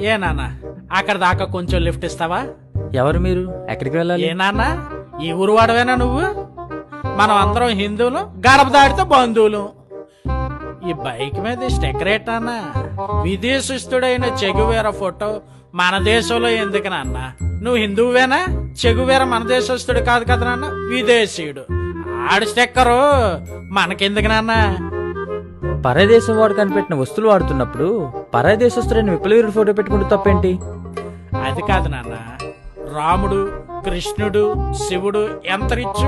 ఏ నాన్న అక్కడ దాకా కొంచెం లిఫ్ట్ ఇస్తావా? ఎవరు మీరు? ఎక్కడికి వెళ్ళాలి? ఏ నాన్న ఈ ఊరు వాడవేనా నువ్వు? మనం అందరం హిందువులు గడప దాడితే బంధువులు. ఈ బైక్ మీద స్టిక్కర్ అన్న విదేశస్తుడైన చెగువేర ఫోటో మన దేశంలో ఎందుకు నాన్న? నువ్వు హిందువువేనా? చెగువేర మన దేశస్తుడు కాదు కదా నాన్న? విదేశీయుడు. ఆడు స్టిక్కరు మనకెందుకు నాన్న? పరదేశం వాడు కనిపెట్టిన వస్తువులు వాడుతున్నప్పుడు పరదేశస్తుడైన విప్లవీరుడు ఫోటో పెట్టుకుంటూ తప్పేంటి? అది కాదు నాన్న. రాముడు కృష్ణుడు శివుడు ఎంత రిచ్?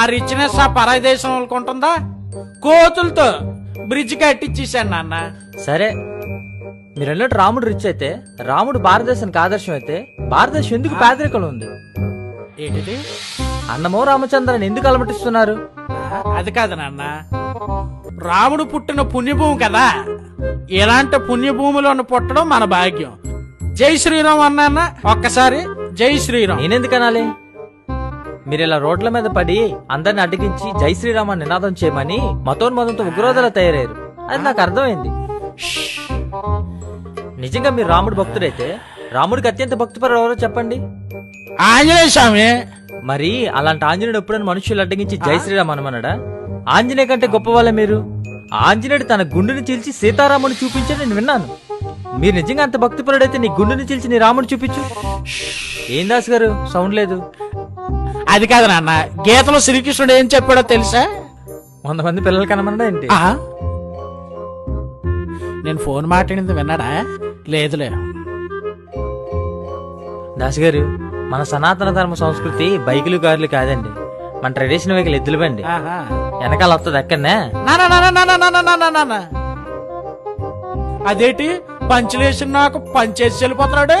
ఆ రిచ్నెస్ ఆ పరదేశం వాళ్ళకు ఉంటుందా? కోతులతో బ్రిడ్జ్ కట్టించేసాను నాన్న. సరే. మీరు అన్నట్టు రాముడు రిచ్ అయితే రాముడు భారతదేశానికి ఆదర్శం అయితే భారతదేశం ఎందుకు పేదరికంలో ఉంది? ఏంటిది? అన్నమో రామచంద్రని ఎందుకు అలమటిస్తున్నారు? అది కాదు నాన్న. రాముడు పుట్టిన పుణ్యభూమి కదా. ఇలాంటి పుణ్యభూమిలో పుట్టడం మన భాగ్యం. జై శ్రీరామ్ అన్న ఒక్కసారి జై శ్రీరామ్. నేనెందుకు అనాలి మీరు ఇలా రోడ్ల మీద పడి అందరిని అడ్డగించి జై శ్రీరామ అని నినాదం చేయమని మతోన్మతంతో ఉగ్రవాదులా తయారయ్యారు. అది నాకు అర్థమైంది. నిజంగా మీరు రాముడు భక్తుడైతే రాముడికి అత్యంత భక్తిపరుడు ఎవరో చెప్పండి. ఆంజనేయ స్వామి. మరి అలాంటి ఆంజనేయుడు ఎప్పుడైనా మనుషులు అడ్డగించి జై శ్రీరామ్ అనమన్నాడా? ఆంజనేయ కంటే గొప్ప వాళ్ళ మీరు? ఆంజనేయుడు తన గుండెని చీల్చి సీతారాముని చూపించని నేను విన్నాను. మీరు నిజంగా అంత భక్తిపరుడైతే నీ గుండెని చీల్చి నీ రాముని చూపించు. ఏం దాస్ గారు? సౌండ్ లేదు. అది కాదు నాన్న గీతలో శ్రీకృష్ణుడు ఏం చెప్పాడో తెలుసా? వంద మంది పిల్లలు కనమన్నా ఏంటి? ఆ? నేను ఫోన్ మాట్లాడింది విన్నాడా? లేదులే దాస్ గారు మన సనాతన ధర్మ సంస్కృతి బైకులు కార్లు కాదండి. మన ట్రెడిషనల్ వెహికల్ ఎద్దులు బండి. ఆహా. వెనకాల వస్తుంది అక్కడనే అదేటి నాన్న, పంచలేసిన నాకు పంచేసి వెళ్ళిపోతున్నాడే